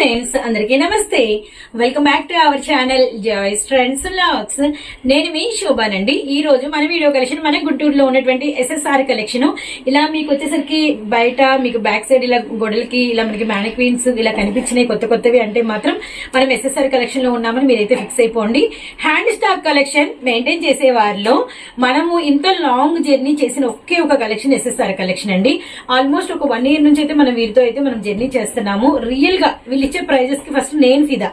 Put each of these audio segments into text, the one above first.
Friends అందరికీ నమస్తే. Welcome back to our channel Joyce friends లాక్స్ నేను మీ శోభానండి. ఈ రోజు మన వీడియో కలెక్షన్ మన గుంటూరులో ఉన్నటువంటి ఎస్ఎస్ఆర్ కలెక్షన్ ఇలా మీకు వచ్చేసరికి బయట మీకు బ్యాక్ సైడ్ ఇలా గొడవలకి ఇలా మనకి మ్యానిక్వీన్స్ ఇలా కనిపించినాయి కొత్త కొత్తవి అంటే మాత్రం మనం ఎస్ఎస్ఆర్ కలెక్షన్లో ఉన్నామని మీరైతే ఫిక్స్ అయిపోండి. హ్యాండ్ స్టాక్ కలెక్షన్ మెయింటైన్ చేసే వారిలో మనము ఇంత లాంగ్ జర్నీ చేసిన ఒకే ఒక కలెక్షన్ ఎస్ఎస్ఆర్ కలెక్షన్ అండి. ఆల్మోస్ట్ ఒక వన్ ఇయర్ నుంచి అయితే మనం వీరితో అయితే మనం జర్నీ చేస్తున్నాము. రియల్గా వీళ్ళు ఇచ్చే ప్రైజెస్కి ఫస్ట్ నేను ఫిదా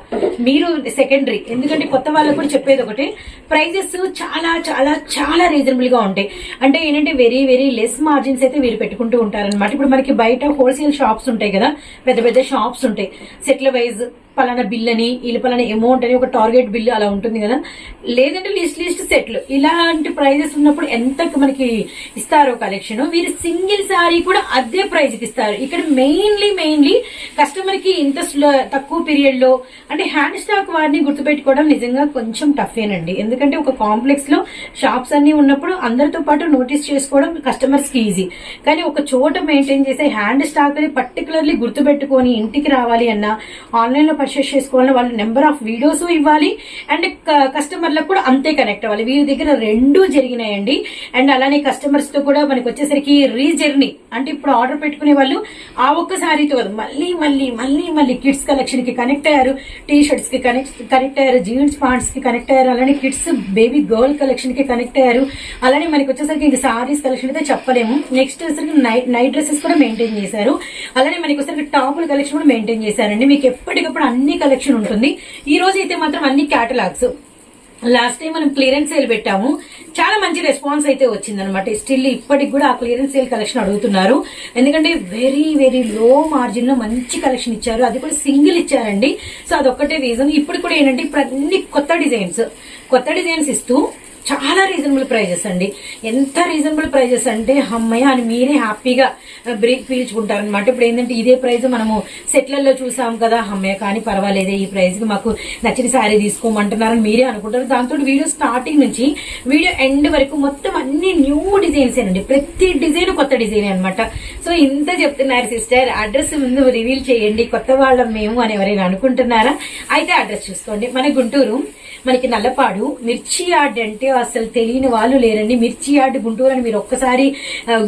మీరు సెకండరీ ఎందుకంటే కొత్త వాళ్ళకు కూడా చెప్పేది ఒకటి ప్రైజెస్ చాలా చాలా చాలా రీజనబుల్గా ఉంటాయి. అంటే ఏంటంటే వెరీ వెరీ లెస్ మార్జిన్స్ అయితే వీరు పెట్టుకుంటూ ఉంటారనమాట ఇప్పుడు మనకి బయట హోల్సేల్ షాప్స్ ఉంటాయి కదా పెద్ద పెద్ద షాప్స్ ఉంటాయి. సెట్ల వైజ్ పలానా బిల్ అని ఇలా పలానా అమౌంట్ అని ఒక టార్గెట్ బిల్ అలా ఉంటుంది కదా. లేదంటే లిస్ట్ లిస్ట్ సెట్లు ఇలాంటి ప్రైజెస్ ఉన్నప్పుడు ఎంత మనకి ఇస్తారో కలెక్షన్ వీరు సింగిల్ సారీ కూడా అదే ప్రైజ్కి ఇస్తారు. ఇక్కడ మెయిన్లీ మెయిన్లీ కస్టమర్కి ఇంత తక్కువ పీరియడ్లో అంటే హ్యాండ్ స్టాక్ వారిని గుర్తుపెట్టుకోవడం నిజంగా కొంచెం టఫేనండి. ఎందుకంటే ఒక కాంప్లెక్స్లో షాప్స్ అన్ని ఉన్నప్పుడు అందరితో పాటు నోటీస్ చేసుకోవడం కస్టమర్స్కి ఈజీ కానీ ఒక చోట మెయింటైన్ చేసే హ్యాండ్ స్టాక్ అది పర్టికులర్లీ గుర్తుపెట్టుకొని ఇంటికి రావాలి అన్నా ఆన్లైన్లో పర్చేస్ చేసుకోవాలని వాళ్ళు నెంబర్ ఆఫ్ వీడియోస్ ఇవ్వాలి. అండ్ కస్టమర్లకు కూడా అంతే కనెక్ట్ అవ్వాలి. వీరి దగ్గర రెండు జరిగినాయండి. అండ్ అలానే కస్టమర్స్తో కూడా మనకి వచ్చేసరికి రీజర్నీ అంటే ఇప్పుడు ఆర్డర్ పెట్టుకునే వాళ్ళు ఆ ఒక్క సారీతో కాదు మళ్ళీ మళ్ళీ మళ్ళీ మళ్ళీ కిడ్స్ కలెక్షన్కి కనెక్ట్ అయ్యారు. టీ షర్ట్స్కి కనెక్ట్ కనెక్ట్ అయ్యారు. జీన్స్ ప్యాంట్స్కి కనెక్ట్ అయ్యారు. అలానే కిడ్స్ బేబీ గర్ల్ కలెక్షన్కి కనెక్ట్ అయ్యారు. అలానే మనకి వచ్చేసరికి ఇంక సారీస్ కలెక్షన్ అయితే చెప్పలేము. నెక్స్ట్ వచ్చేసరికి నైట్ నైట్ డ్రెస్సెస్ కూడా మెయింటైన్ చేశారు. అలానే మనకి వచ్చేసరికి టాపుల కలెక్షన్ కూడా మెయింటైన్ చేశారండి. మీకు ఎప్పటికప్పుడు అన్ని కలెక్షన్ ఉంటుంది. ఈ రోజు అయితే మాత్రం అన్ని క్యాటలాగ్స్ లాస్ట్ టైం మనం క్లియరెన్స్ సేల్ పెట్టాము. చాలా మంచి రెస్పాన్స్ అయితే వచ్చింది అనమాట స్టిల్ ఇప్పటికి కూడా ఆ క్లియరెన్స్ సేల్ కలెక్షన్ అడుగుతున్నారు. ఎందుకంటే వెరీ వెరీ లో మార్జిన్లో మంచి కలెక్షన్ ఇచ్చారు. అది కూడా సింగిల్ ఇచ్చారండి. సో అదొక్కటే రీజన్ ఇప్పుడు కూడా ఏంటంటే ఇప్పుడు అన్ని కొత్త డిజైన్స్ కొత్త డిజైన్స్ ఇస్తూ చాలా రీజనబుల్ ప్రైజెస్ అండి. ఎంత రీజనబుల్ ప్రైజెస్ అంటే అమ్మయ్య అని మీరే హ్యాపీగా బ్రేక్ పీల్చుకుంటారు అనమాట ఇప్పుడు ఏంటంటే ఇదే ప్రైజ్ మనము సెట్లలో చూసాం కదా అమ్మయ్య కానీ పర్వాలేదే ఈ ప్రైజ్ మాకు నచ్చిన శారీ తీసుకోమంటున్నారని మీరే అనుకుంటారు. దాంతో వీడియో స్టార్టింగ్ నుంచి వీడియో ఎండ్ వరకు మొత్తం అన్ని న్యూ డిజైన్స్ అండి. ప్రతి డిజైన్ కొత్త డిజైన్ అనమాట సో ఇంత చెప్తున్నారు సిస్టర్ అడ్రస్ ముందు రివీల్ చేయండి కొత్త వాళ్ళం మేము అని ఎవరైనా అనుకుంటున్నారా? అయితే అడ్రస్ చూసుకోండి. మన గుంటూరు మనకి నల్లపాడు మిర్చి యార్డ్ అంటే అసలు తెలియని వాళ్ళు లేరండి. మిర్చి యార్డ్ గుంటూరు అని మీరు ఒక్కసారి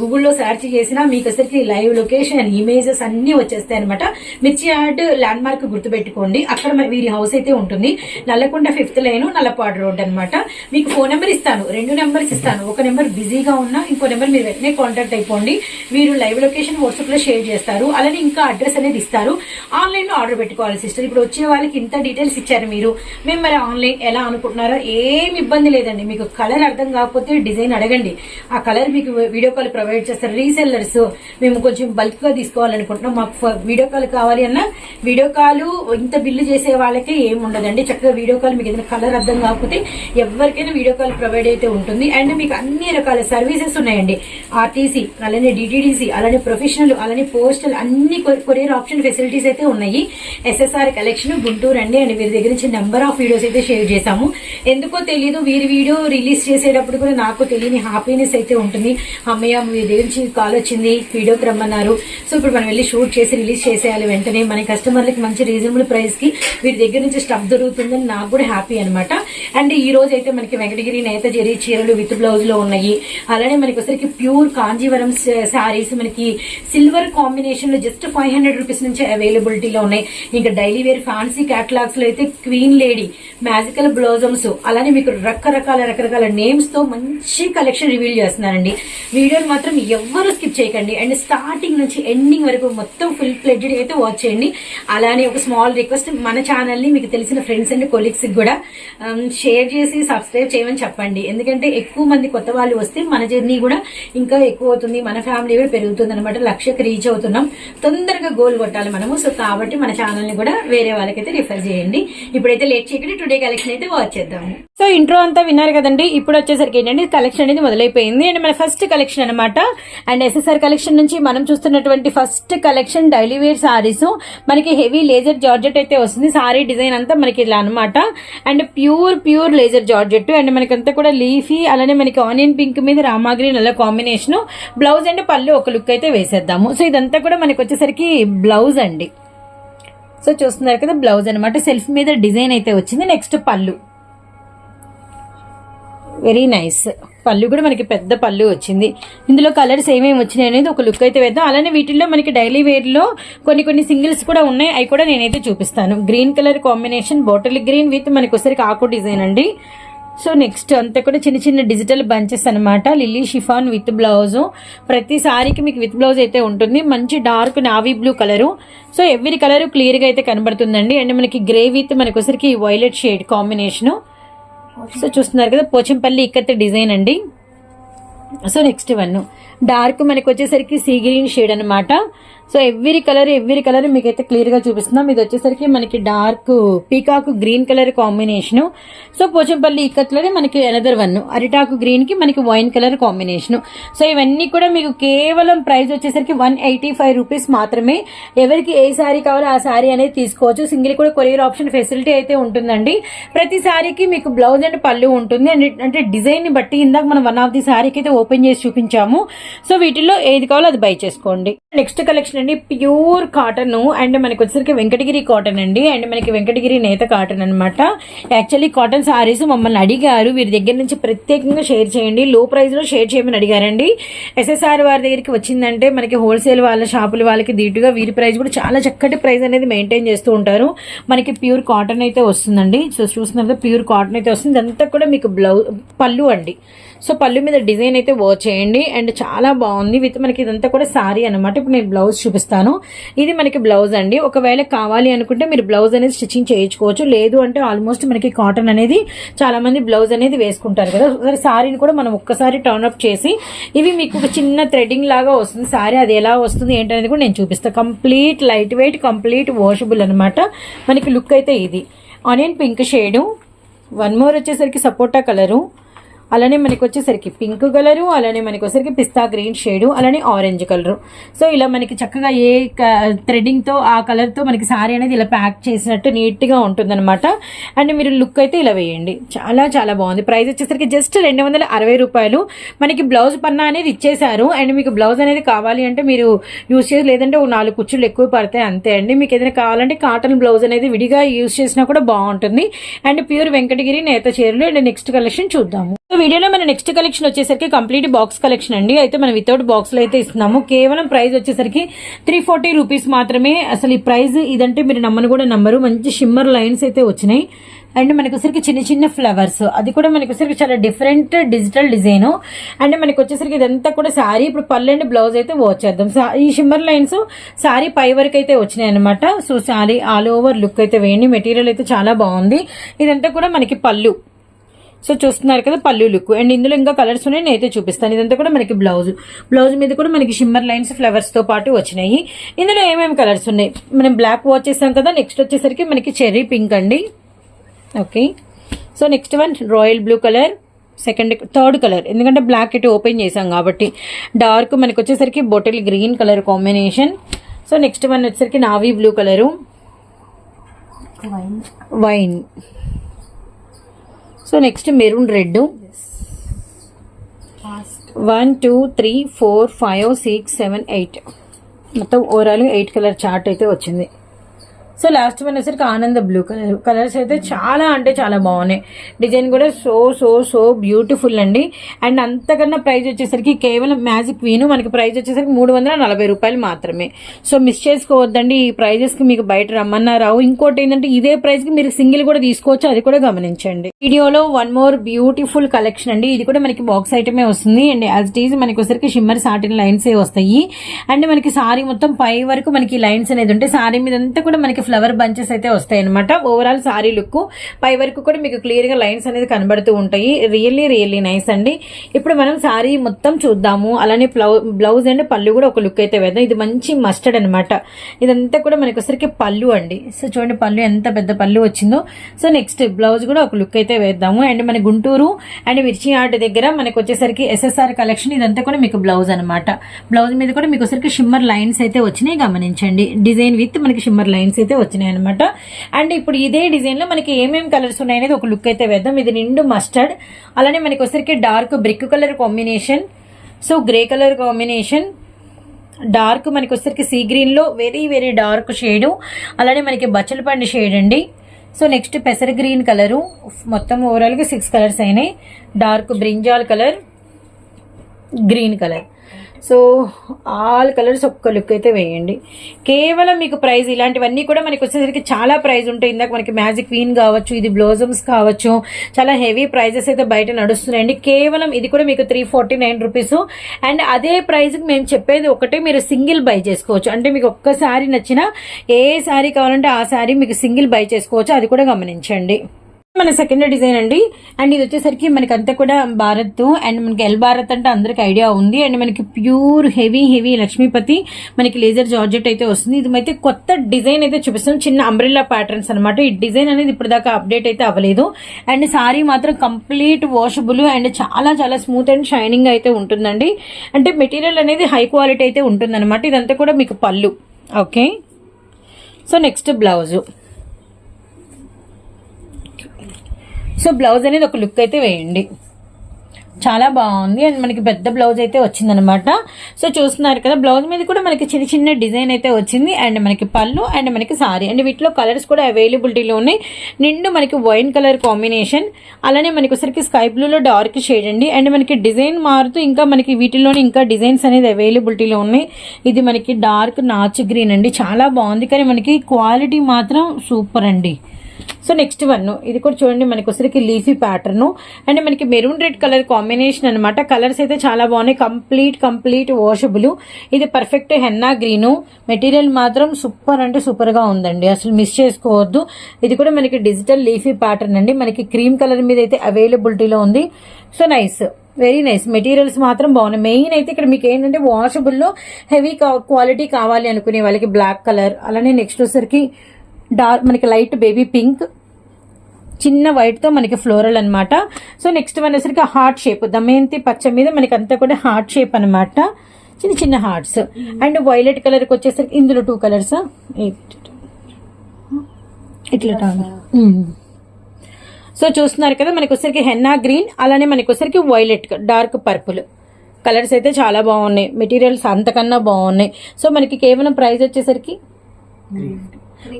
గూగుల్లో సెర్చ్ చేసినా మీకు అసలు లైవ్ లొకేషన్ ఇమేజెస్ అన్ని వచ్చేస్తాయి అనమాట మిర్చి యార్డ్ ల్యాండ్ మార్క్ గుర్తుపెట్టుకోండి. అక్కడ మరి వీరి హౌస్ అయితే ఉంటుంది. Nallakonda fifth line Nallapadu road అనమాట మీకు ఫోన్ నెంబర్ ఇస్తాను. రెండు నెంబర్స్ ఇస్తాను. ఒక నెంబర్ బిజీగా ఉన్నా ఇంకో నెంబర్ మీరు వెంటనే కాంటాక్ట్ అయిపోండి. వీరు లైవ్ లొకేషన్ వాట్సాప్లో షేర్ చేస్తారు. అలానే ఇంకా అడ్రస్ అనేది ఇస్తారు. ఆన్లైన్లో ఆర్డర్ పెట్టుకోవాలి సిస్టర్. ఇప్పుడు వచ్చిన వాళ్ళకి ఇంత డీటెయిల్స్ ఇచ్చారు మీరు. మేము మరి ఆన్లైన్ ఎలా అనుకుంటున్నారో ఏం ఇబ్బంది లేదండి. మీకు కలర్ అర్థం కాకపోతే డిజైన్ అడగండి. ఆ కలర్ మీకు వీడియో కాల్ ప్రొవైడ్ చేస్తారు. రీసెల్లర్స్ మేము కొంచెం బల్క్గా తీసుకోవాలనుకుంటున్నాం. మాకు ఫ- వీడియో కాల్ కావాలి అన్న వీడియో కాల్ ఇంత బిల్లు చేసే వాళ్ళకి ఏమి ఉండదండి. చక్కగా వీడియో కాల్ మీకు ఏదైనా కలర్ అర్థం కాకపోతే ఎవరికైనా వీడియో కాల్ ప్రొవైడ్ అయితే ఉంటుంది. అండ్ మీకు అన్ని రకాల సర్వీసెస్ ఉన్నాయండి. ఆర్టీసీ అలానే డిటిడిసి అలానే ప్రొఫెషనల్ అలానే పోస్టల్ అన్ని కొరియర్ ఆప్షన్ ఫెసిలిటీస్ అయితే ఉన్నాయి. ఎస్ఎస్ఆర్ కలెక్షన్ గుంటూరు అండి. అండ్ వీరి దగ్గర నుంచి నెంబర్ ఆఫ్ వీడియోస్ అయితే షేర్ చేశాము. ఎందుకో తెలియదు వీరి వీడియో రిలీజ్ చేసేటప్పుడు కూడా నాకు తెలియని హ్యాపీనెస్ అయితే ఉంటుంది. అమ్మయ్య మీ దగ్గర నుంచి కాల్ వచ్చింది వీడియోకి రమ్మన్నారు. సో ఇప్పుడు మనం వెళ్ళి షూట్ చేసి రిలీజ్ చేసేయాలి వెంటనే. మన కస్టమర్లకి మంచి రీజనబుల్ ప్రైస్కి వీరి దగ్గర నుంచి స్టఫ్ దొరుకుతుందని నాకు కూడా హ్యాపీ అనమాట అండ్ ఈ రోజు అయితే మనకి వెంకటగిరి నేత జరీ చీరలు విత్ బ్లౌజ్లో ఉన్నాయి. అలానే మనకి ఒకసారికి ప్యూర్ కాంజీవరం శారీస్ మనకి సిల్వర్ కాంబినేషన్లో జస్ట్ ఫైవ్ హండ్రెడ్ రూపీస్ నుంచి అవైలబిలిటీలో ఉన్నాయి. ఇంకా డైలీ వేర్ ఫ్యాన్సీ క్యాటలాగ్స్లో అయితే queen lady magic magical blossoms. అలానే మీకు రకరకాల రకరకాల నేమ్స్తో మంచి కలెక్షన్ రివీల్ చేస్తున్నానండి. వీడియోని మాత్రం ఎవ్వరూ స్కిప్ చేయకండి. అండ్ స్టార్టింగ్ నుంచి ఎండింగ్ వరకు మొత్తం ఫుల్ ఫ్లెడ్జ్డ్ అయితే వాచ్ చేయండి. అలానే ఒక స్మాల్ రిక్వెస్ట్ మన ఛానల్ని మీకు తెలిసిన ఫ్రెండ్స్ అండ్ కొలీగ్స్ కూడా um, షేర్ చేసి సబ్స్క్రైబ్ చేయమని చెప్పండి. ఎందుకంటే ఎక్కువ మంది కొత్త వాళ్ళు వస్తే మన జర్నీ కూడా ఇంకా ఎక్కువ అవుతుంది. మన ఫ్యామిలీ కూడా పెరుగుతుంది అనమాట లక్ష్యకి రీచ్ అవుతున్నాం. తొందరగా గోల్ కొట్టాలి మనము. సో కాబట్టి మన ఛానల్ని కూడా వేరే వాళ్ళకైతే రిఫర్ చేయండి. ఇప్పుడైతే లేట్ చేయకండి. టుడే కలెక్షన్ అయితే వాచ్ చేద్దాము సో ఇంట్రో అంతా విన్నారు కదండి. ఇప్పుడు వచ్చేసరికి ఏంటంటే కలెక్షన్ అనేది మొదలైపోయింది. అండ్ మన ఫస్ట్ కలెక్షన్ అనమాట అండ్ ఎస్ఎస్ఆర్ కలెక్షన్ నుంచి మనం చూస్తున్నటువంటి first collection daily wear saris మనకి హెవీ లేజర్ జార్జెట్ అయితే వస్తుంది. సారీ డిజైన్ అంతా మనకి ఇలా అనమాట and pure pure laser georgette. And మనకంతా కూడా లీఫీ అలానే మనకి ఆనియన్ పింక్ మీద రామాగ్రీ అలా కాంబినేషన్ బ్లౌజ్ అండ్ పళ్ళు ఒక లుక్ అయితే వేసేద్దాము. సో ఇదంతా కూడా మనకి వచ్చేసరికి బ్లౌజ్ అండి. సో చూస్తున్నారు కదా బ్లౌజ్ అనమాట సెల్ఫ్ మీద డిజైన్ అయితే వచ్చింది. నెక్స్ట్ పళ్ళు. వెరీ నైస్ పళ్ళు కూడా మనకి పెద్ద పళ్ళు వచ్చింది. ఇందులో కలర్స్ ఏమేమి వచ్చినాయి అనేది ఒక లుక్ అయితే వేద్దాం. అలానే వీటిల్లో మనకి డైలీ వేర్లో కొన్ని కొన్ని సింగిల్స్ కూడా ఉన్నాయి. అవి కూడా నేనైతే చూపిస్తాను. Green colour combination bottle green with మనకి ఒకసారి ఆకు డిజైన్ అండి. సో నెక్స్ట్ అంతా కూడా చిన్న చిన్న డిజిటల్ బంచెస్ అనమాట లిల్లీ షిఫాన్ విత్ బ్లౌజ్. ప్రతి సారీకి మీకు విత్ బ్లౌజ్ అయితే ఉంటుంది. మంచి dark navy blue colour. So every colour క్లియర్గా అయితే కనబడుతుందండి. అండ్ మనకి గ్రే విత్ మనకొసరికి వైలెట్ షేడ్ కాంబినేషను. సో చూస్తున్నారు కదా పోచంపల్లి ఇక్కత్ డిజైన్ అండి. So next one. డార్క్ మనకి వచ్చేసరికి సీ గ్రీన్ షేడ్ అనమాట so every colour every colour మీకైతే క్లియర్గా చూపిస్తున్నాం. ఇది వచ్చేసరికి మనకి dark peacock green colour combination. So Pochampally ఇక్కత్లోనే మనకి ఎనదర్ వన్ అరిటాకు గ్రీన్కి మనకి వైన్ కలర్ కాంబినేషన్. సో ఇవన్నీ కూడా మీకు కేవలం ప్రైస్ వచ్చేసరికి వన్ ఎయిటీ ఫైవ్ రూపీస్ మాత్రమే. ఎవరికి ఏ శారీ కావాలో ఆ శారీ అనేది తీసుకోవచ్చు. సింగిల్ కూడా కొరియర్ ఆప్షన్ ఫెసిలిటీ అయితే ఉంటుందండి. ప్రతి సారీకి మీకు బ్లౌజ్ అండ్ పళ్ళు ఉంటుంది. అండ్ అంటే డిజైన్ని బట్టి ఇందాక మనం వన్ ఆఫ్ ది శారీకి అయితే ఓపెన్ చేసి చూపించాము. సో వీటిల్లో ఏది కావాలో అది బై చేసుకోండి. నెక్స్ట్ కలెక్షన్ అండి ప్యూర్ కాటన్ అండ్ మనకి వచ్చేసరికి వెంకటగిరి కాటన్ అండి. అండ్ మనకి వెంకటగిరి నేత కాటన్ అనమాట యాక్చువల్లీ కాటన్ సారీస్ మమ్మల్ని అడిగారు. వీరి దగ్గర నుంచి ప్రత్యేకంగా షేర్ చేయండి. లో ప్రైస్లో షేర్ చేయమని అడిగారండి. ఎస్ఎస్ఆర్ వారి దగ్గరికి వచ్చిందంటే మనకి హోల్సేల్ వాళ్ళ షాపుల వాళ్ళకి దీటుగా వీరి ప్రైస్ కూడా చాలా చక్కటి ప్రైస్ అనేది మెయింటైన్ చేస్తూ ఉంటారు. మనకి ప్యూర్ కాటన్ అయితే వస్తుందండి. సో చూస్తున్నారు ప్యూర్ కాటన్ అయితే వస్తుంది. అంతా కూడా మీకు బ్లౌజ్ పళ్ళు అండి. సో పళ్ళు మీద డిజైన్ అయితే వర్క్ చేయండి. అండ్ చాలా బాగుంది. విత్ మనకి ఇదంతా కూడా సారీ అనమాట ఇప్పుడు నేను బ్లౌజ్ చూపిస్తాను. ఇది మనకి బ్లౌజ్ అండి. ఒకవేళ కావాలి అనుకుంటే మీరు బ్లౌజ్ అనేది స్టిచ్చింగ్ చేయించుకోవచ్చు. లేదు అంటే ఆల్మోస్ట్ మనకి కాటన్ అనేది చాలా మంది బ్లౌజ్ అనేది వేసుకుంటారు కదా. ఒకసారి సారీని కూడా మనం ఒక్కసారి టర్న్ అప్ చేసి ఇవి మీకు ఒక చిన్న థ్రెడ్డింగ్ లాగా వస్తుంది. సారీ అది ఎలా వస్తుంది ఏంటనేది కూడా నేను చూపిస్తాను complete light weight complete washable అనమాట మనకి లుక్ అయితే ఇది. Onion pink shade one more వచ్చేసరికి సపోటా కలరు అలానే మనకి వచ్చేసరికి పింక్ కలరు అలానే మనకి వచ్చేసరికి పిస్తా గ్రీన్ షేడు అలానే ఆరెంజ్ కలరు. సో ఇలా మనకి చక్కగా ఏ థ్రెడ్డింగ్తో ఆ కలర్తో మనకి సారీ అనేది ఇలా ప్యాక్ చేసినట్టు నీట్గా ఉంటుందన్నమాట. అండ్ మీరు లుక్ అయితే ఇలా వేయండి. చాలా చాలా బాగుంది. ప్రైస్ వచ్చేసరికి జస్ట్ రెండు వందల అరవై రూపాయలు. మనకి బ్లౌజ్ పన్నా అనేది ఇచ్చేసారు అండ్ మీకు బ్లౌజ్ అనేది కావాలి అంటే మీరు యూస్ చేసి లేదంటే ఒక నాలుగు కుచ్చులు ఎక్కువ పడతాయి అంతే అండి. మీకు ఏదైనా కావాలంటే కాటన్ బ్లౌజ్ అనేది విడిగా యూజ్ చేసినా కూడా బాగుంటుంది. అండ్ ప్యూర్ వెంకటగిరి నేత చీరలు. అండ్ నెక్స్ట్ కలెక్షన్ చూద్దాము. వీడియోలో మన నెక్స్ట్ కలెక్షన్ వచ్చేసరికి కంప్లీట్ బాక్స్ కలెక్షన్ అండి. అయితే మనం వితౌట్ బాక్స్లో అయితే ఇస్తున్నాము. కేవలం ప్రైస్ వచ్చేసరికి త్రీ ఫార్టీ రూపీస్ మాత్రమే. అసలు ఈ ప్రైస్ ఇదంటే మీరు నమ్మను కూడా నమ్మరు. మంచి షిమ్మర్ లైన్స్ అయితే వచ్చినాయి. అండ్ మనకు వచ్చరికి చిన్న చిన్న ఫ్లవర్స్ అది కూడా మనకు వచ్చరికి చాలా డిఫరెంట్ డిజిటల్ డిజైన్ అండ్ మనకు వచ్చేసరికి ఇదంతా కూడా శారీ ఇప్పుడు పళ్ళు అండ్ బ్లౌజ్ అయితే వచ్చేద్దాం సా- ఈ షిమ్మర్ లైన్స్ శారీ పై వరకు అయితే వచ్చినాయి అనమాట so sari all over look అయితే వేయండి. మెటీరియల్ అయితే చాలా బాగుంది. ఇదంతా కూడా మనకి పళ్ళు. సో చూస్తున్నారు కదా పళ్ళు లుక్. అండ్ ఇందులో ఇంకా కలర్స్ ఉన్నాయి నేనైతే చూపిస్తాను. ఇదంతా కూడా మనకి బ్లౌజ్. బ్లౌజ్ మీద కూడా మనకి షిమ్మర్ లైన్స్ ఫ్లవర్స్తో పాటు వచ్చినాయి. ఇందులో ఏమేమి కలర్స్ ఉన్నాయి? మనం బ్లాక్ వాచ్ చేసాం కదా నెక్స్ట్ వచ్చేసరికి మనకి చెర్రీ పింక్ అండి. Okay. So next one royal blue colour second third colour. ఎందుకంటే బ్లాక్ ఇటు ఓపెన్ చేసాం కాబట్టి. డార్క్ మనకి వచ్చేసరికి bottle green colour combination. So next one వచ్చేసరికి navy blue colour. Wine. So next maroon red. One two three four five six seven eight. మొత్తం overall eight colour chart అయితే వచ్చింది. సో లాస్ట్ వన్ వచ్చేసరికి ఆనంద blue colour. Colours అయితే చాలా అంటే చాలా బాగున్నాయి. డిజైన్ కూడా సో సో సో బ్యూటిఫుల్ అండి. అండ్ అంతకన్నా ప్రైస్ వచ్చేసరికి కేవలం మ్యాజిక్ వీను మనకి ప్రైస్ వచ్చేసరికి మూడు వందల నలభై రూపాయలు మాత్రమే. సో మిస్ చేసుకోవద్దండి. ఈ ప్రైజెస్కి మీకు బయట రమ్మన్నారు ఇంకోటి ఏంటంటే ఇదే ప్రైస్కి మీరు సింగిల్ కూడా తీసుకోవచ్చు. అది కూడా గమనించండి. వీడియోలో వన్ మోర్ బ్యూటిఫుల్ కలెక్షన్ అండి. ఇది కూడా మనకి బాక్స్ ఐటమే వస్తుంది. అండ్ యాజ్ ఇట్ ఈజ్ మనకి వచ్చరికి షిమ్మర్ సాటిన్ లైన్స్ వస్తాయి. అండ్ మనకి సారీ మొత్తం పై వరకు మనకి లైన్స్ అనేది ఉంటే సారీ మీద అంతా కూడా మనకి ఫ్లవర్ బంచెస్ అయితే వస్తాయి అనమాట ఓవరాల్ సారీ లుక్ పై వరకు కూడా మీకు క్లియర్గా లైన్స్ అనేది కనబడుతూ ఉంటాయి. రియల్లీ రియల్లీ నైస్ అండి. ఇప్పుడు మనం సారీ మొత్తం చూద్దాము. అలానే బ్లౌజ్ అండ్ పళ్ళు కూడా ఒక లుక్ అయితే వేద్దాం. ఇది మంచి మస్టర్డ్ అనమాట ఇదంతా కూడా మనకి వచ్చరికి పళ్ళు అండి. సో చూడండి పళ్ళు ఎంత పెద్ద పళ్ళు వచ్చిందో. సో నెక్స్ట్ బ్లౌజ్ కూడా ఒక లుక్ అయితే వేద్దాము. అండ్ మన గుంటూరు అండ్ మిర్చి ఆర్ట్ దగ్గర మనకు వచ్చేసరికి ఎస్ఎస్ఆర్ కలెక్షన్ ఇదంతా కూడా మీకు బ్లౌజ్ అనమాట బ్లౌజ్ మీద కూడా మీకు వచ్చరికి షిమ్మర్ లైన్స్ అయితే వచ్చినాయి. గమనించండి. డిజైన్ విత్ మనకి షిమ్మర్ లైన్స్ అయితే వచ్చినాయి అనమాట అండ్ ఇప్పుడు ఇదే డిజైన్లో మనకి ఏమేమి కలర్స్ ఉన్నాయి అనేది ఒక లుక్ అయితే వేద్దాం. ఇది నిండు మస్టర్డ్ అలానే మనకి వచ్చరికి dark brick colour combination so grey colour combination dark మనకి వచ్చేసరికి సీ గ్రీన్లో వెరీ వెరీ డార్క్ షేడు అలానే మనకి బచ్చల పండు షేడ్ అండి. సో నెక్స్ట్ పెసర గ్రీన్ కలరు మొత్తం ఓవరాల్గా సిక్స్ కలర్స్ అయినాయి. Dark brinjal colour green colour so all colours ఒక్క లుక్ అయితే వేయండి. కేవలం మీకు ప్రైస్ ఇలాంటివన్నీ కూడా మనకి వచ్చేసరికి చాలా ప్రైజ్ ఉంటాయి. ఇందాక మనకి మ్యాజిక్ క్వీన్ కావచ్చు ఇది బ్లౌజమ్స్ కావచ్చు చాలా హెవీ ప్రైజెస్ అయితే బయట నడుస్తున్నాయండి. కేవలం ఇది కూడా మీకు three forty nine rupees. And అదే ప్రైస్కి మేము చెప్పేది ఒకటే మీరు సింగిల్ బై చేసుకోవచ్చు. అంటే మీకు ఒక్క శారీ నచ్చిన ఏ శారీ కావాలంటే ఆ శారీ మీకు సింగిల్ బై చేసుకోవచ్చు. అది కూడా గమనించండి. మన సెకండ్ డిజైన్ అండి. అండ్ ఇది వచ్చేసరికి మనకి అంతా కూడా భారత్ అండ్ మనకి ఎల్ భారత్ అంటే అందరికి ఐడియా ఉంది. అండ్ మనకి ప్యూర్ హెవీ హెవీ లక్ష్మీపతి మనకి లేజర్ జార్జెట్ అయితే వస్తుంది. ఇది అయితే కొత్త డిజైన్ అయితే చూపిస్తాం. చిన్న అంబ్రిల్లా ప్యాటర్న్స్ అనమాట ఈ డిజైన్ అనేది ఇప్పటిదాకా దాకా అప్డేట్ అయితే అవ్వలేదు. అండ్ సారీ మాత్రం కంప్లీట్ వాషబుల్ అండ్ చాలా చాలా స్మూత్ అండ్ షైనింగ్ అయితే ఉంటుందండి. అంటే మెటీరియల్ అనేది హై క్వాలిటీ అయితే ఉంటుందన్నమాట. ఇదంతా కూడా మీకు పళ్ళు. Okay so next blouse so blouse అనేది ఒక లుక్ అయితే వేయండి. చాలా బాగుంది. అండ్ మనకి పెద్ద బ్లౌజ్ అయితే వచ్చిందనమాట సో చూస్తున్నారు కదా బ్లౌజ్ మీద కూడా మనకి చిన్న చిన్న డిజైన్ అయితే వచ్చింది. అండ్ మనకి పళ్ళు అండ్ మనకి సారీ. అండ్ వీటిలో కలర్స్ కూడా అవైలబిలిటీలో ఉన్నాయి. నిండు మనకి వైన్ కలర్ కాంబినేషన్. అలానే మనకి ఒకసారికి స్కై బ్లూలో డార్క్ షేడ్ అండి. అండ్ మనకి డిజైన్ మారుతూ ఇంకా మనకి వీటిలోనే ఇంకా డిజైన్స్ అనేది అవైలబిలిటీలో ఉన్నాయి. ఇది మనకి డార్క్ నాచ్ గ్రీన్ అండి. చాలా బాగుంది. కానీ మనకి క్వాలిటీ మాత్రం సూపర్ అండి. సో నెక్స్ట్ వన్ ఇది కూడా చూడండి మనకి వచ్చరికి లీఫీ ప్యాటర్న్ అండ్ మనకి మెరూన్ రెడ్ కలర్ కాంబినేషన్ అనమాట కలర్స్ అయితే చాలా బాగున్నాయి. కంప్లీట్ కంప్లీట్ వాషబుల్ ఇది పర్ఫెక్ట్ హెన్నా గ్రీను మెటీరియల్ మాత్రం సూపర్ అంటే సూపర్గా ఉందండి. అసలు మిస్ చేసుకోవద్దు. ఇది కూడా మనకి డిజిటల్ లీఫీ ప్యాటర్న్ అండి. మనకి క్రీమ్ కలర్ మీద అయితే అవైలబిలిటీలో ఉంది. So nice very nice materials మాత్రం బాగున్నాయి. మెయిన్ అయితే ఇక్కడ మీకు ఏంటంటే వాషబుల్లో హెవీ క్వాలిటీ కావాలి అనుకునే వాళ్ళకి బ్లాక్ కలర్ అలానే నెక్స్ట్ వచ్చరికి డార్క్ మనకి లైట్ బేబీ పింక్ చిన్న వైట్తో మనకి ఫ్లోరల్ అన్నమాట. సో నెక్స్ట్ వన్ వచ్చరికి హార్ట్ షేప్ దమయంతి పచ్చ మీద మనకి అంతా కూడా హార్ట్ షేప్ అన్నమాట. చిన్న చిన్న హార్ట్స్. అండ్ వైలెట్ కలర్కి వచ్చేసరికి ఇందులో టూ కలర్స్ ఇట్లా సో చూస్తున్నారు కదా మనకి వచ్చరికి హెన్నా గ్రీన్ అలానే మనకి వచ్చరికి వైలెట్ డార్క్ పర్పుల్. కలర్స్ అయితే చాలా బాగున్నాయి. మెటీరియల్స్ అంతకన్నా బాగున్నాయి. సో మనకి కేవలం ప్రైస్ వచ్చేసరికి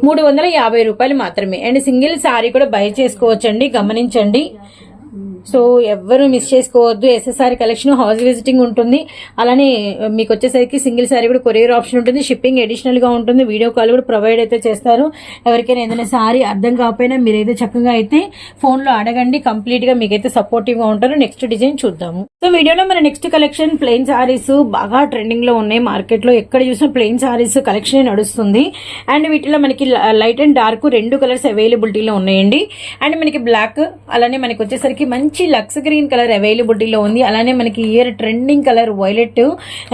మూడు వందల యాభై రూపాయలు మాత్రమే. అండ్ సింగిల్ సారీ కూడా బై చేసుకోవచ్చండి గమనించండి. సో ఎవరు మిస్ చేసుకోవద్దు. ఎస్ఎస్ఆర్ కలెక్షన్ హౌస్ విజిటింగ్ ఉంటుంది. అలానే మీకు వచ్చేసరికి సింగిల్ సారీ కూడా కొరియర్ ఆప్షన్ ఉంటుంది. షిప్పింగ్ అడిషనల్గా ఉంటుంది. వీడియో కాల్ కూడా ప్రొవైడ్ అయితే చేస్తారు. ఎవరికైనా ఏదైనా సారీ అర్థం కాకపోయినా మీరైతే చక్కగా అయితే ఫోన్లో అడగండి. కంప్లీట్గా మీకైతే సపోర్టివ్గా ఉంటారు. నెక్స్ట్ డిజైన్ చూద్దాము. సో వీడియోలో మన నెక్స్ట్ కలెక్షన్ ప్లెయిన్ సారీస్ బాగా ట్రెండింగ్లో ఉన్నాయి. మార్కెట్లో ఎక్కడ చూసినా ప్లెయిన్ సారీస్ కలెక్షన్ నడుస్తుంది. అండ్ వీటిలో మనకి లైట్ అండ్ డార్క్ రెండు కలర్స్ అవైలబిలిటీలో ఉన్నాయండి. అండ్ మనకి బ్లాక్ అలానే మనకి వచ్చేసరికి మంచి లక్స్ గ్రీన్ కలర్ అవైలబిలిటీలో ఉంది. అలానే మనకి year trending colour violet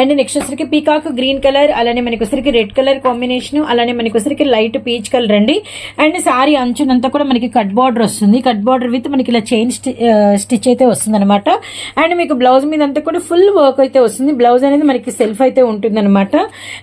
and next వచ్చరికి పీకాక్ గ్రీన్ కలర్ అలానే మనకి వచ్చరికి రెడ్ కలర్ కాంబినేషన్ అలానే మనకి వచ్చరికి లైట్ పీచ్ కలర్ అండి. అండ్ సారీ అంచునంతా కూడా మనకి కట్ బార్డర్ వస్తుంది. కట్ బార్డర్ విత్ మనకి ఇలా చైన్ స్టిచ్ అయితే వస్తుంది అండ్ మీకు బ్లౌజ్ మీద అంతా కూడా ఫుల్ వర్క్ అయితే వస్తుంది. బ్లౌజ్ అనేది మనకి సెల్ఫ్ అయితే ఉంటుంది అనమాట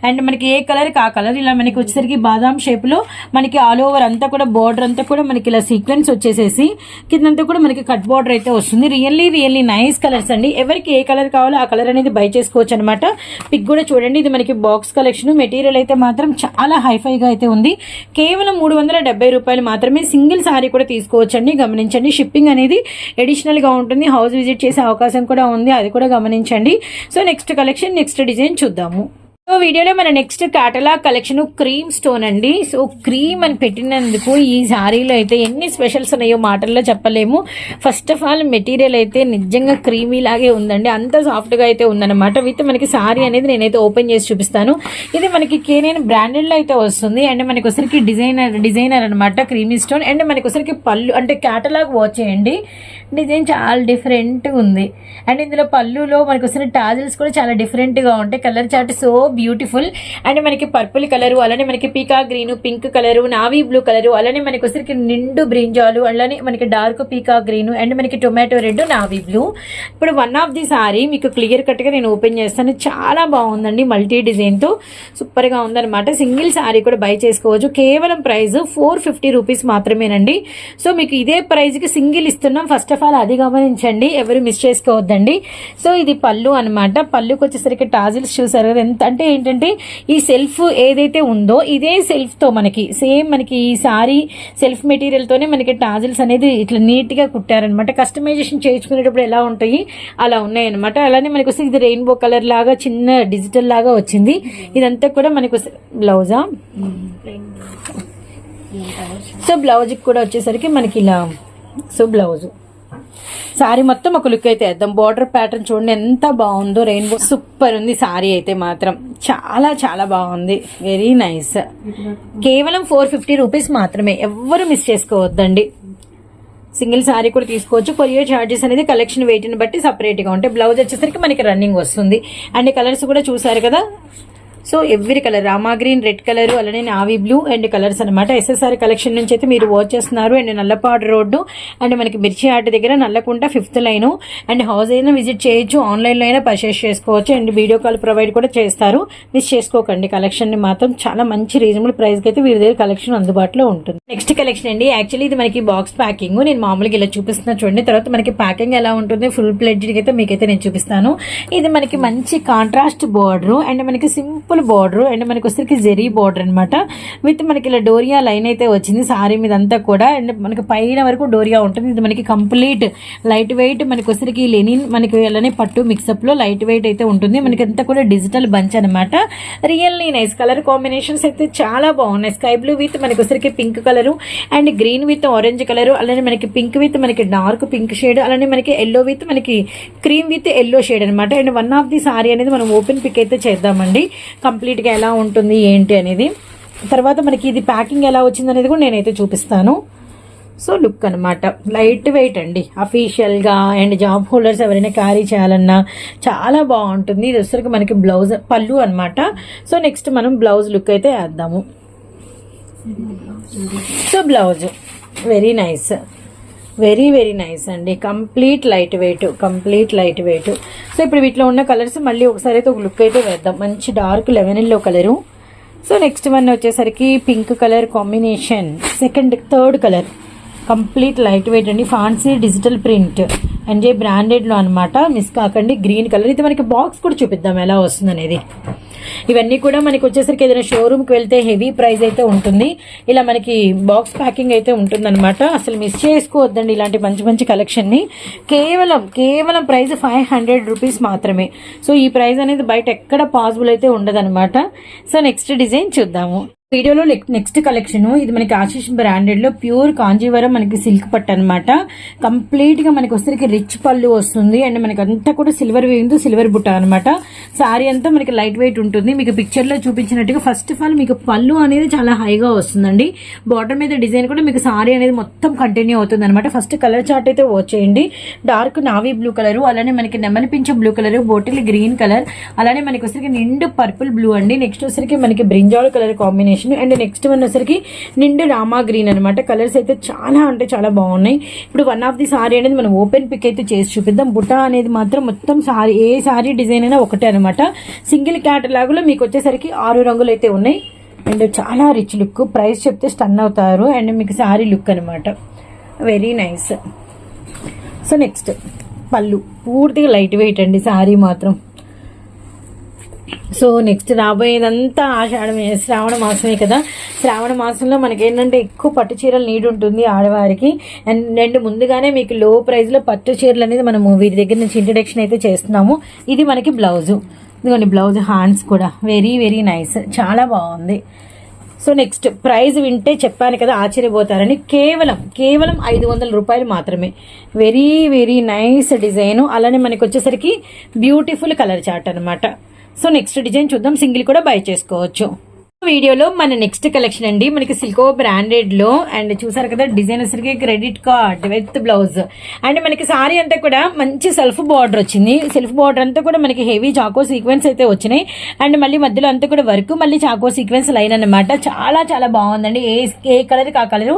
అండ్ మనకి ఏ కలర్ ఆ కలర్ ఇలా మనకి వచ్చేసరికి బాదాం షేప్లో మనకి ఆల్ ఓవర్ అంతా కూడా బార్డర్ అంతా కూడా మనకి ఇలా సీక్వెన్స్ వచ్చేసేసి కిందంతా కూడా మనకి కట్ బార్డర్ అయితే వస్తుంది. రియల్లీ రియల్లీ నైస్ కలర్స్ అండి. ఎవరికి ఏ కలర్ కావాలో ఆ కలర్ అనేది బై చేసుకోవచ్చు అనమాట పిక్ కూడా చూడండి. ఇది మనకి బాక్స్ కలెక్షన్ మెటీరియల్ అయితే మాత్రం చాలా హైఫైగా అయితే ఉంది. కేవలం మూడు వందల రూపాయలు మాత్రమే సింగిల్ సారీ కూడా తీసుకోవచ్చండి. గమనించండి. షిప్పింగ్ అనేది ఎడిషనల్గా ఉంటుంది. హౌస్ విజిట్ చేసే అవకాశం కూడా ఉంది అది కూడా గమనించండి. So next collection next design చూద్దాము. సో వీడియోలో మన next catalogue collection cream stone అండి. సో క్రీమ్ అని పెట్టినందుకు ఈ శారీలో అయితే ఎన్ని స్పెషల్స్ ఉన్నాయో మాటల్లో చెప్పలేము. ఫస్ట్ ఆఫ్ ఆల్ మెటీరియల్ అయితే నిజంగా క్రీమీ లాగే ఉందండి. అంత సాఫ్ట్గా అయితే ఉందన్నమాట. విత్ మనకి శారీ అనేది నేనైతే ఓపెన్ చేసి చూపిస్తాను. ఇది మనకి కేనియన్ బ్రాండెడ్లో అయితే వస్తుంది. అండ్ మనకి ఒకసారికి డిజైనర్ డిజైనర్ అనమాట క్రీమీ స్టోన్ అండ్ మనకి ఒకసారికి పళ్ళు అంటే కేటలాగ్ వాచ్ చేయండి. డిజైన్ చాలా డిఫరెంట్ ఉంది. అండ్ ఇందులో పళ్ళులో మనకు వస్తున్న టాజిల్స్ కూడా చాలా డిఫరెంట్గా ఉంటాయి. Colour chart so beautiful and మనకి పర్పుల్ కలర్ అలానే మనకి peacock green pink colour navy blue colour అలానే మనకి వచ్చరికి నిండు బ్రింజాలు అలానే మనకి డార్క్ పీకా గ్రీన్ అండ్ మనకి టొమాటో రెడ్ నావీ బ్లూ ఇప్పుడు వన్ ఆఫ్ ది సారీ మీకు క్లియర్ కట్గా నేను ఓపెన్ చేస్తాను. చాలా బాగుందండి మల్టీ డిజైన్తో. సూపర్గా ఉందన్నమాట. సింగిల్ సారీ కూడా బై చేసుకోవచ్చు. కేవలం ప్రైస్ ఫోర్ ఫిఫ్టీ రూపీస్ మాత్రమేనండి. సో మీకు ఇదే ప్రైస్కి సింగిల్ ఇస్తున్నాం. ఫస్ట్ ఆఫ్ ఆల్ అది గమనించండి ఎవరు మిస్ చేసుకోవద్దండి. సో ఇది పళ్ళు అనమాట పళ్ళుకి వచ్చేసరికి టాజిల్స్ చూసారు కదా ఎంత అంటే ఏంటంటే ఈ సెల్ఫ్ ఏదైతే ఉందో ఇదే సెల్ఫ్తో మనకి సేమ్ మనకి ఈ సారీ సెల్ఫ్ మెటీరియల్ తోనే మనకి టాజిల్స్ అనేది ఇట్లా నీట్గా కుట్టారనమాట కస్టమైజేషన్ చేయించుకునేటప్పుడు ఎలా ఉంటాయి అలా ఉన్నాయి అనమాట అలానే మనకి వస్తే ఇది రెయిన్బో కలర్ లాగా చిన్న డిజిటల్ లాగా వచ్చింది. ఇదంతా కూడా మనకు బ్లౌజా? సో బ్లౌజ్ కూడా వచ్చేసరికి మనకి ఇలా సో బ్లౌజ్. సారీ మొత్తం ఒక లుక్ అయితే వేద్దాం. బార్డర్ ప్యాటర్న్ చూడండి ఎంత బాగుందో రెయిన్బో సూపర్ ఉంది. సారీ అయితే మాత్రం చాలా చాలా బాగుంది. వెరీ నైస్ కేవలం ఫోర్ ఫిఫ్టీ రూపీస్ మాత్రమే. ఎవ్వరు మిస్ చేసుకోవద్దండి. సింగిల్ సారీ కూడా తీసుకోవచ్చు. కొరియర్ చార్జెస్ అనేది కలెక్షన్ వెయిట్ని బట్టి సపరేట్గా ఉంటాయి. బ్లౌజ్ వచ్చేసరికి మనకి రన్నింగ్ వస్తుంది. అండ్ కలర్స్ కూడా చూసారు కదా? So every colour Rama green red colour అలానే నావీ బ్లూ అండ్ కలర్స్ అనమాట ఎస్ఎస్ఆర్ కలెక్షన్ నుంచి అయితే మీరు వాచ్ చేస్తున్నారు. అండ్ నల్లపాడు రోడ్డు అండ్ మనకి మిర్చి ఆట దగ్గర Nallakunta fifth line. And house అయినా విజిట్ చేయొచ్చు. ఆన్లైన్లో అయినా పర్చేస్ చేసుకోవచ్చు. అండ్ వీడియో కాల్ ప్రొవైడ్ కూడా చేస్తారు. మిస్ చేసుకోకండి. కలెక్షన్ని మాత్రం చాలా మంచి రీజనబుల్ ప్రైస్కి అయితే వీరి దగ్గర కలెక్షన్ అందుబాటులో ఉంటుంది. నెక్స్ట్ కలెక్షన్ అండి. యాక్చువల్లీ ఇది మనకి బాక్స్ ప్యాకింగ్ నేను మామూలుగా ఇలా చూపిస్తున్నా చూడండి. తర్వాత మనకి ప్యాకింగ్ ఎలా ఉంటుంది? ఫుల్ ప్లేట్ అయితే మీకైతే నేను చూపిస్తాను. ఇది మనకి మంచి కాంట్రాస్ట్ బోర్డర్ అండ్ మనకి సింపుల్ బార్డర్ అండ్ మనకి వచ్చరికి జెరీ బార్డర్ అనమాట విత్ మనకి ఇలా డోరియా లైన్ అయితే వచ్చింది సారీ మీద అంతా కూడా. అండ్ మనకి పైన వరకు డోరియా ఉంటుంది. ఇది మనకి కంప్లీట్ లైట్ వెయిట్ మనకి వచ్చరికి లెనిన్ మనకి అలానే పట్టు మిక్సప్లో లైట్ వెయిట్ అయితే ఉంటుంది. మనకి అంతా కూడా డిజిటల్ బంచ్ అనమాట రియల్లీ నైస్ కలర్ కాంబినేషన్స్ అయితే చాలా బాగున్నాయి. స్కై బ్లూ విత్ మనకి వచ్చరికి pink colour and green with orange colour అలానే మనకి పింక్ విత్ మనకి డార్క్ పింక్ షేడ్ అలానే మనకి ఎల్లో విత్ మనకి క్రీమ్ విత్ ఎల్లో షేడ్ అనమాట and one of the sari అనేది మనం ఓపెన్ పిక్ అయితే చేద్దామండి. కంప్లీట్గా ఎలా ఉంటుంది ఏంటి అనేది. తర్వాత మనకి ఇది ప్యాకింగ్ ఎలా వచ్చింది అనేది కూడా నేనైతే చూపిస్తాను. సో లుక్ అనమాట లైట్ వెయిట్ అండి. అఫీషియల్గా అండ్ జాబ్ హోల్డర్స్ ఎవరైనా క్యారీ చేయాలన్నా చాలా బాగుంటుంది. ఇది వచ్చరికి మనకి బ్లౌజ్ పళ్ళు అనమాట సో నెక్స్ట్ మనం బ్లౌజ్ లుక్ అయితే వేద్దాము. So blouse. Very nice. Very very nice అండి. Complete light weight complete light weight. So ఇప్పుడు వీటిలో ఉన్న కలర్స్ మళ్ళీ ఒకసారి అయితే ఒక లుక్ అయితే వేద్దాం. మంచి dark lemon yellow colour. So next one వచ్చేసరికి pink colour combination. Second third colour. Complete light weight అండి. Fancy digital print. అండ్ బ్రాండెడ్లో అనమాట మిస్ కాకండి గ్రీన్ కలర్ ఇది మనకి బాక్స్ కూడా చూపిద్దాం ఎలా వస్తుంది అనేది ఇవన్నీ కూడా మనకి వచ్చేసరికి ఏదైనా షోరూమ్కి వెళ్తే హెవీ ప్రైస్ అయితే ఉంటుంది. ఇలా మనకి బాక్స్ ప్యాకింగ్ అయితే ఉంటుందన్నమాట. అసలు మిస్ చేసుకోవద్దండి ఇలాంటి మంచి మంచి కలెక్షన్ని కేవలం కేవలం ప్రైస్ ఫైవ్ హండ్రెడ్ రూపీస్ మాత్రమే. సో ఈ ప్రైస్ అనేది బయట ఎక్కడ పాసిబుల్ అయితే ఉండదన్నమాట. సో నెక్స్ట్ డిజైన్ చూద్దాము. వీడియోలో నెక్స్ట్ కలెక్షన్ ఇది మనకి ఆశీష్ బ్రాండెడ్లో ప్యూర్ కాంజీవరం మనకి సిల్క్ పట్టు అనమాట కంప్లీట్గా మనకి వస్తే రిచ్ పళ్ళు వస్తుంది. అండ్ మనకి అంతా కూడా సిల్వర్ వేయింది సిల్వర్ బుట్ట అనమాట సారీ అంతా మనకి లైట్ వెయిట్ ఉంటుంది. మీకు పిక్చర్లో చూపించినట్టుగా ఫస్ట్ ఆఫ్ ఆల్ మీకు పళ్ళు అనేది చాలా హైగా వస్తుందండి. బార్డర్ మీద డిజైన్ కూడా మీకు సారీ అనేది మొత్తం కంటిన్యూ అవుతుంది అనమాట ఫస్ట్ కలర్ చార్ట్ అయితే వచ్చేయండి డార్క్ నావీ బ్లూ కలర్ అలానే మనకి నెమలి పింఛం blue colour bottle green colour అలానే మనకి వస్తే నిండు పర్పుల్ బ్లూ అండి. నెక్స్ట్ వచ్చరికి మనకి brinjal colour combination and next one వచ్చరికి నిండు రామా గ్రీన్ అనమాట కలర్స్ అయితే చాలా అంటే చాలా బాగున్నాయి. ఇప్పుడు వన్ ఆఫ్ ది సారీ అనేది మనం ఓపెన్ పిక్ అయితే చేసి చూపిద్దాం. బుటా అనేది మాత్రం మొత్తం సారీ ఏ సారీ డిజైన్ అయినా ఒకటే అనమాట సింగిల్ క్యాటలాగ్లో మీకు వచ్చేసరికి ఆరు రంగులు అయితే ఉన్నాయి. అండ్ చాలా రిచ్ లుక్ ప్రైస్ చెప్తే స్టన్ అవుతారు. అండ్ మీకు సారీ లుక్ అనమాట వెరీ నైస్ సో నెక్స్ట్ పళ్ళు. పూర్తిగా లైట్ వెయిట్ అండి సారీ మాత్రం. సో నెక్స్ట్ రాబోయేదంతా ఆషాఢమే శ్రావణ మాసమే కదా. శ్రావణ మాసంలో మనకి ఏంటంటే ఎక్కువ పట్టు చీరలు నీడ్ ఉంటుంది ఆడవారికి. అండ్ రెండు ముందుగానే మీకు లో ప్రైస్లో పట్టు చీరలు అనేది మనము వీరి దగ్గర నుంచి ఇంట్రడక్షన్ అయితే చేస్తున్నాము. ఇది మనకి బ్లౌజు. ఇదిగోండి బ్లౌజ్ హ్యాండ్స్ కూడా. వెరీ వెరీ నైస్ చాలా బాగుంది. సో నెక్స్ట్ ప్రైజ్ వింటే చెప్పాను కదా ఆశ్చర్యపోతారని. కేవలం కేవలం ఐదు వందల రూపాయలు మాత్రమే. Very very nice design. అలానే మనకి వచ్చేసరికి బ్యూటిఫుల్ కలర్ చార్ట్ అనమాట సో నెక్స్ట్ డిజైన్ చూద్దాం. సింగిల్ కూడా బై చేసుకోవచ్చు. వీడియోలో మన నెక్స్ట్ కలెక్షన్ అండి. మనకి సిల్కో బ్రాండెడ్లో అండ్ చూసారు కదా డిజైన్ వచ్చరికి credit card with blouse and మనకి సారీ అంతా కూడా మంచి సెల్ఫ్ బార్డర్ వచ్చింది. సెల్ఫ్ బార్డర్ అంతా కూడా మనకి హెవీ చాకో సీక్వెన్స్ అయితే వచ్చినాయి. అండ్ మళ్ళీ మధ్యలో అంతా కూడా వర్క్ మళ్ళీ చాకో సీక్వెన్స్ లైన్ అనమాట చాలా చాలా బాగుందండి. ఏ ఏ కలర్ కా కలర్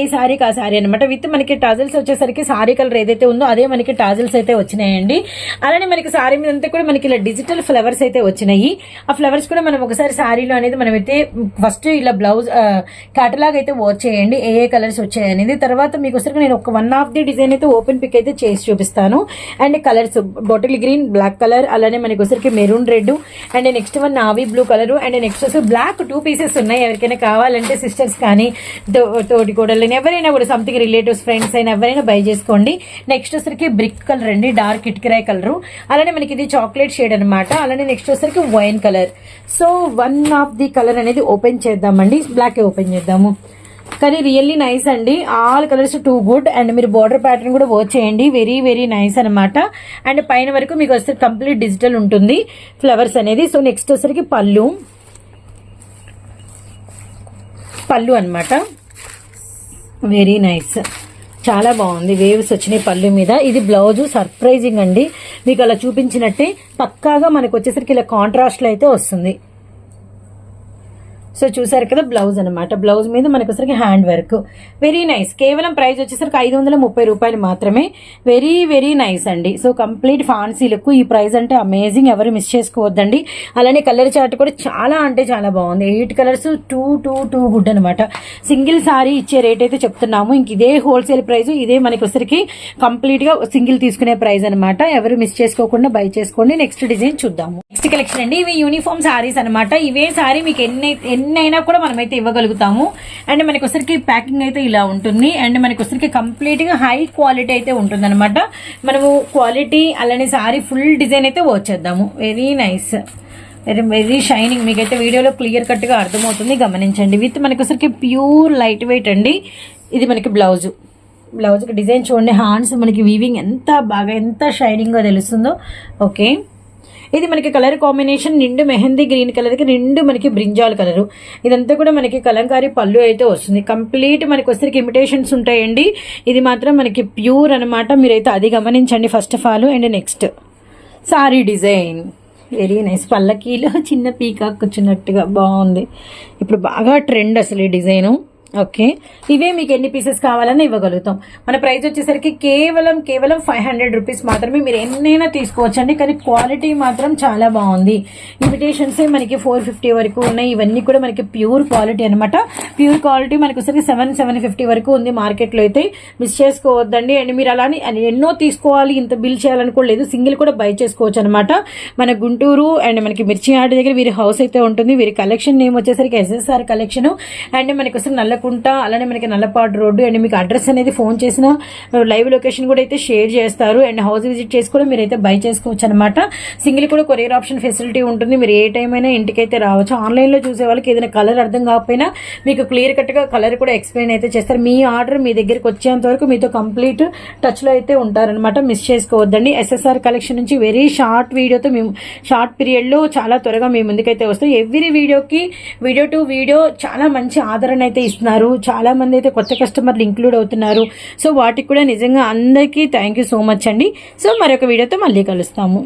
ఏ సారీ కా సారీ అనమాట విత్ మనకి టాజిల్స్ వచ్చేసరికి సారీ కలర్ ఏదైతే ఉందో అదే మనకి టాజిల్స్ అయితే వచ్చినాయండి. అలానే మనకి సారీ మీద అంతా కూడా మనకి ఇలా డిజిటల్ ఫ్లవర్స్ అయితే వచ్చినాయి. ఆ ఫ్లవర్స్ కూడా మనం ఒకసారి సారీలో అనేది మనం అయితే ఫస్ట్ ఇలా బ్లౌజ్ క్యాటలాగ్ అయితే వాచ్ చేయండి ఏ ఏ కలర్స్ వచ్చాయి అనేది. తర్వాత మీకు నేను ఒక వన్ ఆఫ్ ది డిజైన్ అయితే ఓపెన్ పిక్ అయితే చేసి చూపిస్తాను. And colours bottle green black colour అలానే మనకి వచ్చరికి maroon red and next one navy blue colour and next వచ్చి బ్లాక్ టూ పీసెస్ ఉన్నాయి. ఎవరికైనా కావాలంటే సిస్టర్స్ కానీ తోటి కూడలని ఎవరైనా కూడా సంథింగ్ రిలేటివ్స్ ఫ్రెండ్స్ అయినా ఎవరైనా బై చేసుకోండి. నెక్స్ట్ వచ్చరికి బ్రిక్ కలర్ అండి డార్క్ ఇటుకిరాయ్ కలర్ అలానే మనకి ఇది చాక్లెట్ షేడ్ అనమాట అలానే నెక్స్ట్ వచ్చరికి wine colour so one of the colour అనేది ఓపెన్ చేద్దామండి. బ్లాకే ఓపెన్ చేద్దాము. కానీ రియల్లీ నైస్ అండి. All colours too good. And మీరు బార్డర్ ప్యాటర్న్ కూడా వర్క్ చేయండి. వెరీ వెరీ నైస్ అనమాట అండ్ పైన వరకు మీకు వస్తే కంప్లీట్ డిజిటల్ ఉంటుంది. ఫ్లవర్స్ అనేది. సో నెక్స్ట్ వచ్చేసరికి పళ్ళు. పళ్ళు అనమాట వెరీ నైస్ చాలా బాగుంది. వేవ్స్ వచ్చినాయి పళ్ళు మీద. ఇది బ్లౌజ్ సర్ప్రైజింగ్ అండి. మీకు అలా చూపించినట్టే పక్కాగా మనకు వచ్చేసరికి ఇలా కాంట్రాస్ట్లో అయితే వస్తుంది. సో చూసారు కదా బ్లౌజ్ అనమాట బ్లౌజ్ మీద మనకు వచ్చరికి హ్యాండ్ వర్క్ వెరీ నైస్ కేవలం ప్రైస్ వచ్చేసరికి ఐదు వందల ముప్పై రూపాయలు మాత్రమే. వెరీ వెరీ నైస్ అండి. సో కంప్లీట్ ఫాన్సీ లుక్ ఈ ప్రైస్ అంటే అమేజింగ్ ఎవరు మిస్ చేసుకోవద్దండి. అలానే కలర్ చార్ట్ కూడా చాలా అంటే చాలా బాగుంది. Eight colours too too too good అనమాట సింగిల్ సారీ ఇచ్చే రేట్ అయితే చెప్తున్నాము. ఇంక ఇదే హోల్సేల్ ప్రైస్ ఇదే మనకి వచ్చరికి కంప్లీట్గా సింగిల్ తీసుకునే ప్రైస్ అనమాట ఎవరు మిస్ చేసుకోకుండా బై చేసుకోండి. నెక్స్ట్ డిజైన్ చూద్దాము. నెక్స్ట్ కలెక్షన్ అండి. ఇవి యూనిఫామ్ సారీస్ అనమాట ఇవే సారీ మీకు ఎన్ని ఎన్ని ఎన్నైనా కూడా మనమైతే ఇవ్వగలుగుతాము. అండ్ మనకు వచ్చరికి ప్యాకింగ్ అయితే ఇలా ఉంటుంది. అండ్ మనకొసరికి కంప్లీట్గా హై క్వాలిటీ అయితే ఉంటుందనమాట మనము క్వాలిటీ అలానే సారీ ఫుల్ డిజైన్ అయితే వచ్చేద్దాము very nice very very shining మీకైతే వీడియోలో క్లియర్ కట్గా అర్థమవుతుంది. గమనించండి. విత్ మనకు ఒకసారికి ప్యూర్ లైట్ వెయిట్ అండి. ఇది మనకి బ్లౌజు. బ్లౌజ్కి డిజైన్ చూడండి. హ్యాండ్స్ మనకి వీవింగ్ ఎంత బాగా ఎంత షైనింగ్గా తెలుస్తుందో. ఓకే ఇది మనకి కలర్ కాంబినేషన్ నిండు మెహందీ గ్రీన్ కలర్కి నిండు మనకి బ్రింజాల్ కలరు. ఇదంతా కూడా మనకి కలంకారీ పళ్ళు అయితే వస్తుంది. కంప్లీట్ మనకి వచ్చరికి ఇమిటేషన్స్ ఉంటాయండి. ఇది మాత్రం మనకి ప్యూర్ అనమాట మీరైతే అది గమనించండి first of all. And next sari design. Very nice పల్లకీలో చిన్న పీకాక్ వచ్చినట్టుగా బాగుంది. ఇప్పుడు బాగా ట్రెండ్ అసలు ఈ డిజైను. ఓకే. ఇవే మీకు ఎన్ని పీసెస్ కావాలని ఇవ్వగలుగుతాం. మన ప్రైస్ వచ్చేసరికి కేవలం కేవలం ఫైవ్ హండ్రెడ్ రూపీస్ మాత్రమే మీరు ఎన్నైనా తీసుకోవచ్చండి. కానీ క్వాలిటీ మాత్రం చాలా బాగుంది. ఇన్విటేషన్సే మనకి ఫోర్ ఫిఫ్టీ వరకు ఉన్నాయి. ఇవన్నీ కూడా మనకి ప్యూర్ క్వాలిటీ అనమాట ప్యూర్ క్వాలిటీ మనకి వచ్చేసరికి సెవెన్ సెవెన్ ఫిఫ్టీ వరకు ఉంది మార్కెట్లో అయితే. మిస్ చేసుకోవద్దండి. అండ్ మీరు అలానే ఎన్నో తీసుకోవాలి. ఇంత బిల్ చేయాలనుకోలేదు సింగిల్ కూడా బై చేసుకోవచ్చు అనమాట మన గుంటూరు అండ్ మనకి మిర్చి ఆట దగ్గర వీరి హౌస్ అయితే ఉంటుంది. వీరి కలెక్షన్ నేమ్ వచ్చేసరికి ఎస్ఎస్ఆర్ కలెక్షన్ అండ్ మనకి వస్తే నల్లకుంట అలానే మనకి నల్లపాడు రోడ్డు అండ్ మీకు అడ్రస్ అనేది ఫోన్ చేసిన లైవ్ లొకేషన్ కూడా అయితే షేర్ చేస్తారు. అండ్ హౌస్ విజిట్ చేసి కూడా మీరు అయితే బై చేసుకోవచ్చు అనమాట సింగిల్ కూడా కొరియర్ ఆప్షన్ ఫెసిలిటీ ఉంటుంది. మీరు ఏ టైం అయినా ఇంటికి అయితే రావచ్చు. ఆన్లైన్లో చూసే వాళ్ళకి ఏదైనా కలర్ అర్థం కాకపోయినా మీకు క్లియర్ కట్గా కలర్ కూడా ఎక్స్ప్లెయిన్ అయితే చేస్తారు. మీ ఆర్డర్ మీ దగ్గరికి వచ్చేంత వరకు మీతో కంప్లీట్ టచ్లో అయితే ఉంటారనమాట మిస్ చేసుకోవద్దండి. ఎస్ఎస్ఆర్ కలెక్షన్ నుంచి వెరీ షార్ట్ వీడియోతో మేము షార్ట్ పీరియడ్లో చాలా త్వరగా మీ ముందుకైతే వస్తాం. ఎవ్రీ వీడియోకి వీడియో టు వీడియో చాలా మంచి ఆదరణ అయితే ఇస్తున్నారు. చాలా మంది అయితే కొత్త కస్టమర్లు ఇంక్లూడ్ అవుతున్నారు. సో వాటికి కూడా నిజంగా అందరికీ థ్యాంక్ యూ సో మచ్ అండి. సో మరొక వీడియోతో మళ్ళీ కలుస్తాము.